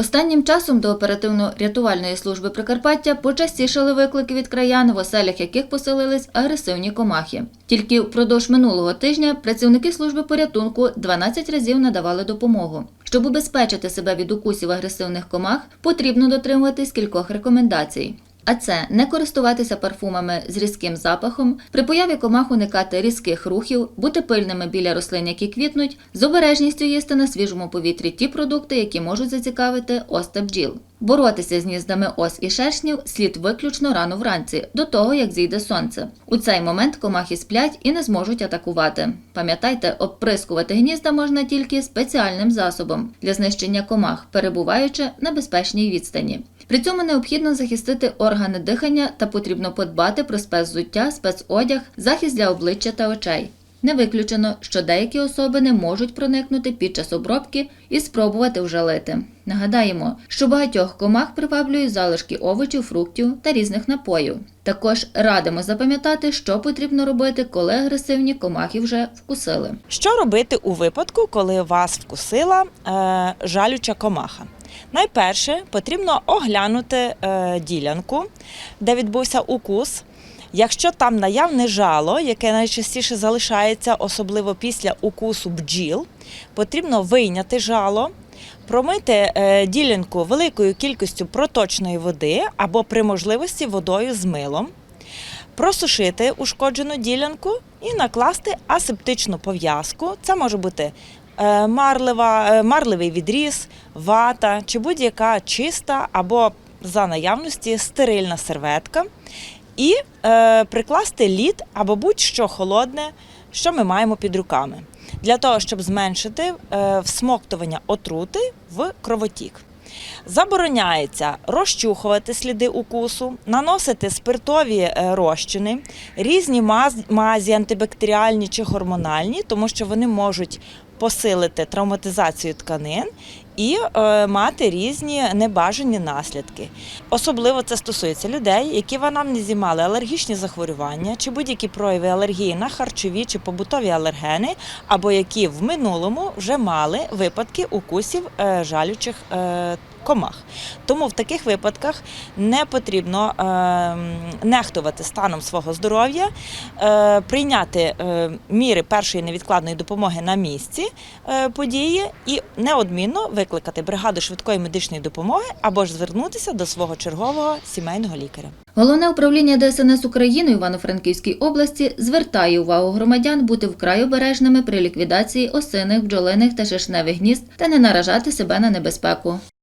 Останнім часом до оперативно-рятувальної служби Прикарпаття почастішали виклики від краян, в оселях яких поселились агресивні комахи. Тільки впродовж минулого тижня працівники служби порятунку 12 разів надавали допомогу. Щоб убезпечити себе від укусів агресивних комах, потрібно дотримуватись кількох рекомендацій. А це не користуватися парфумами з різким запахом, при появі комах уникати різких рухів, бути пильними біля рослин, які квітнуть, з обережністю їсти на свіжому повітрі ті продукти, які можуть зацікавити ос бджіл. Боротися з гніздами ос і шершнів слід виключно рано вранці, до того як зійде сонце. У цей момент комахи сплять і не зможуть атакувати. Пам'ятайте, обприскувати гнізда можна тільки спеціальним засобом для знищення комах, перебуваючи на безпечній відстані. При цьому необхідно захистити органи дихання та потрібно подбати про спецзуття, спецодяг, захист для обличчя та очей. Не виключено, що деякі особини можуть проникнути під час обробки і спробувати вжалити. Нагадаємо, що багатьох комах приваблюють залишки овочів, фруктів та різних напоїв. Також радимо запам'ятати, що потрібно робити, коли агресивні комахи вже вкусили. Що робити у випадку, коли вас вкусила е, жалюча комаха? Найперше потрібно оглянути е, ділянку, де відбувся укус. Якщо там наявне жало, яке найчастіше залишається, особливо після укусу бджіл, потрібно вийняти жало, промити е, ділянку великою кількістю проточної води або при можливості водою з милом просушити ушкоджену ділянку і накласти асептичну пов'язку. Це може бути е, марлева, е, марливий відріз, вата чи будь-яка чиста або за наявності стерильна серветка. І е, прикласти лід або будь-що холодне, що ми маємо під руками, для того, щоб зменшити е, всмоктування отрути в кровотік. Забороняється розчухувати сліди укусу, наносити спиртові е, розчини, різні маз- мазі, антибактеріальні чи гормональні, тому що вони можуть посилити травматизацію тканин і е, мати різні небажані наслідки. Особливо це стосується людей, які в анамнезі мали алергічні захворювання чи будь-які прояви алергії на харчові чи побутові алергени, або які в минулому вже мали випадки укусів е, жалючих е, комах. Тому в таких випадках не потрібно е, нехтувати станом свого здоров'я, е, прийняти е, міри першої невідкладної допомоги на місці е, події і неодмінно викликати бригаду швидкої медичної допомоги або ж звернутися до свого чергового сімейного лікаря. Головне управління ДСНС України Івано-Франківській області звертає увагу громадян бути вкрай обережними при ліквідації осиних, бджолиних та шишневих гнізд та не наражати себе на небезпеку.